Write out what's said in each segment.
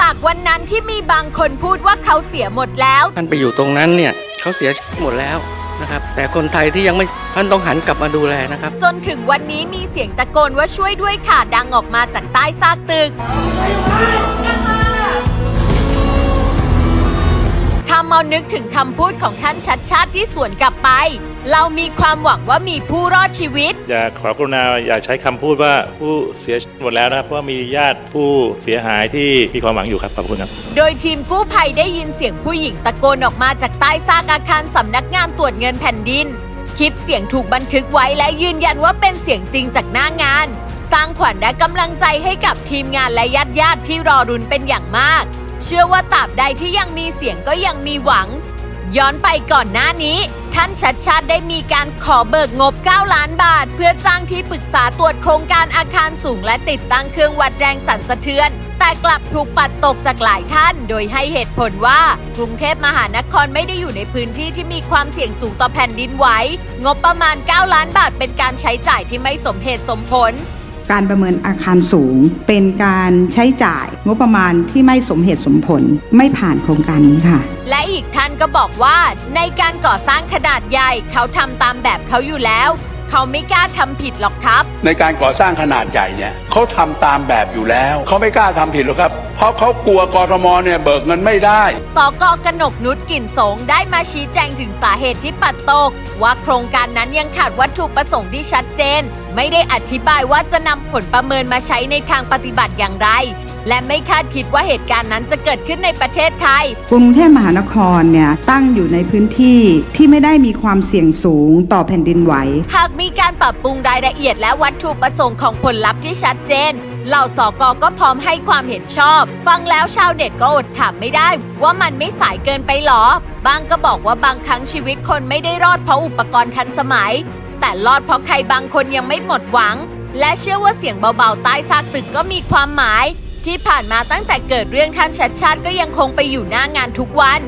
จากวันนั้นที่มีบางคนพูดว่าเขาเสียหมดแล้ว ท่านไปอยู่ตรงนั้นเนี่ยเขาเสียชีวิตหมดแล้วนะครับ แต่คนไทยที่ยังไม่ท่านต้องหันกลับมาดูแลนะครับ จนถึงวันนี้มีเสียงตะโกนว่าช่วยด้วยค่ะดังออกมาจากใต้ซากตึก เอานึกถึงคำพูดของท่านชัดชาติที่สวนกลับไป เรามีความหวังว่ามีผู้รอดชีวิต อย่าขอกรุณาอย่าใช้คำพูดว่าผู้เสียชีวิตหมดแล้วนะครับเพราะว่ามีญาติผู้เสียหายที่มีความหวังอยู่ครับขอบคุณครับ โดยทีมกู้ภัยได้ยินเสียงผู้หญิงตะโกนออกมาจากใต้ซากอาคารสำนักงานตรวจเงินแผ่นดิน คลิปเสียงถูกบันทึกไว้และยืนยันว่าเป็นเสียงจริงจากหน้างาน สร้างขวัญและกำลังใจให้กับทีมงานและญาติญาติๆที่รอรุนเป็นอย่างมาก เชื่อว่าตราบใดที่ยังมีเสียงก็ยังมีหวัง ย้อนไปก่อนหน้านี้ ท่านชัดชาติได้มีการขอเบิกงบ 9 ล้านบาท เพื่อจ้างที่ปรึกษาตรวจโครงการอาคารสูงและติดตั้งเครื่องวัดแรงสั่นสะเทือน แต่กลับถูกปัดตกจากหลายท่าน โดยให้เหตุผลว่ากรุงเทพมหานครไม่ได้อยู่ในพื้นที่ที่มีความเสี่ยงสูงต่อแผ่นดินไหวงบประมาณ 9 ล้านบาทเป็นการใช้จ่ายที่ไม่สมเหตุสมผล การประเมินอาคารสูง เป็นการใช้จ่ายงบประมาณที่ไม่สมเหตุสมผลไม่ผ่านโครงการนี้ค่ะ และอีกท่านก็บอกว่าในการก่อสร้างขนาดใหญ่เขาทำตามแบบเขาอยู่แล้วเขาไม่กล้าทำผิดหรอกครับ ในการก่อสร้างขนาดใหญ่เนี่ยเขาทำตามแบบอยู่แล้ว เขาไม่กล้าทำผิดหรอกครับ เพราะเขากลัวกรทมเนี่ยเบิกเงินไม่ได้ สกกนกนุชกลิ่นสงได้มาชี้แจงถึงสาเหตุที่ปัดตก ว่าโครงการนั้นยังขาดวัตถุประสงค์ที่ชัดเจน ไม่ได้อธิบายว่าจะนำผลประเมินมาใช้ในทางปฏิบัติอย่างไร และไม่คาดคิดว่าเหตุการณ์นั้นจะเกิดขึ้นในประเทศไทย กรุงเทพมหานครเนี่ยตั้งอยู่ในพื้นที่ที่ไม่ได้มีความเสี่ยงสูงต่อแผ่นดินไหว หากมีการปรับปรุงรายละเอียดและวัตถุประสงค์ของผลลัพธ์ที่ชัดเจน เหล่าสกก็พร้อมให้ความเห็นชอบ ฟังแล้วชาวเน็ตก็อดถามไม่ได้ ว่ามันไม่สายเกินไปหรอ บางก็บอกว่าบางครั้งชีวิตคนไม่ได้รอดเพราะอุปกรณ์ทันสมัย แต่รอดเพราะใครบางคนยังไม่หมดหวัง และเชื่อว่าเสียงเบาๆใต้ซากตึกก็มีความหมาย ที่ผ่านมาตั้งแต่เกิดเรื่องท่านชัดชาติก็ยังคงไปอยู่หน้างานทุกวัน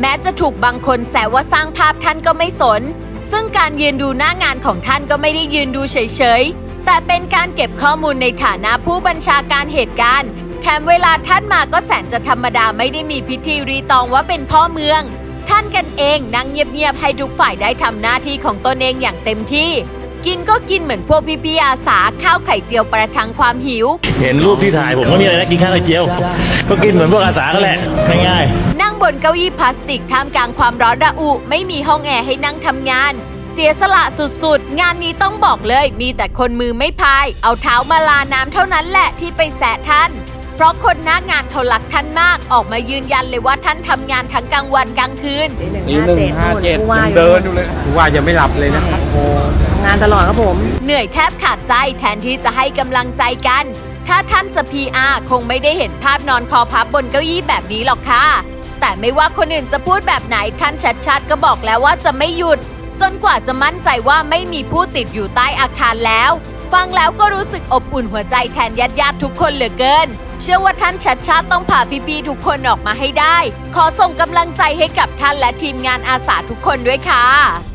แม้จะถูกบางคนแซวว่าสร้างภาพท่านก็ไม่สนซึ่งการยืนดูหน้างานของท่านก็ไม่ได้ยืนดูเฉย แต่เป็นการเก็บข้อมูลในฐานะผู้บัญชาการเหตุการณ์ แถมเวลาท่านมาก็แสนจะธรรมดาไม่ได้มีพิธีรีตองว่าเป็นพ่อเมือง ท่านกันเองนั่งเงียบๆให้ทุกฝ่ายได้ทำหน้าที่ของตนเองอย่างเต็มที่กินก็กินเหมือนพวกพี่ๆอาสาข้าวไข่เจียวประทังความหิว เห็นรูปที่ถ่ายผมก็มีอะไรนะกินข้าวไข่เจียว ก็กินเหมือนพวกอาสาก็แหละง่ายๆนั่งบนเก้าอี้พลาสติกท่ามกลางความร้อนระอุ ไม่มีห้องแอร์ให้นั่งทำงานเสียสละสุดๆ งานนี้ต้องบอกเลย มีแต่คนมือไม่พาย เอาเท้ามาลาน้ำเท่านั้นแหละที่ไปแสะท่าน เพราะคนหน้างานเขารักท่านมาก ออกมายืนยันเลยว่าท่านทำงานทั้งกลางวันกลางคืนปีหนึ่งห้าเจ็ดยังเดินอยู่เลยผู้ว่ายังไม่หลับเลยนะครับโอ้ทำงานตลอดครับผม เหนื่อยแทบขาดใจแทนที่จะให้กำลังใจกัน ถ้าท่านจะ PR คงไม่ได้เห็นภาพนอนคอพับบนเก้าอี้แบบนี้หรอกค่ะ แต่ไม่ว่าคนอื่นจะพูดแบบไหนท่านชัดชัดๆก็บอกแล้วว่าจะไม่หยุด จนกว่าจะมั่นใจว่าไม่มีผู้ติดอยู่ใต้อาคารแล้ว ฟังแล้วก็รู้สึกอบอุ่นหัวใจแทนญาติญาติๆทุกคนเหลือเกิน เชื่อว่าท่านชัดชาติต้องพาพี่ๆทุกคนออกมาให้ได้ ขอส่งกำลังใจให้กับท่านและทีมงานอาสาทุกคนด้วยค่ะ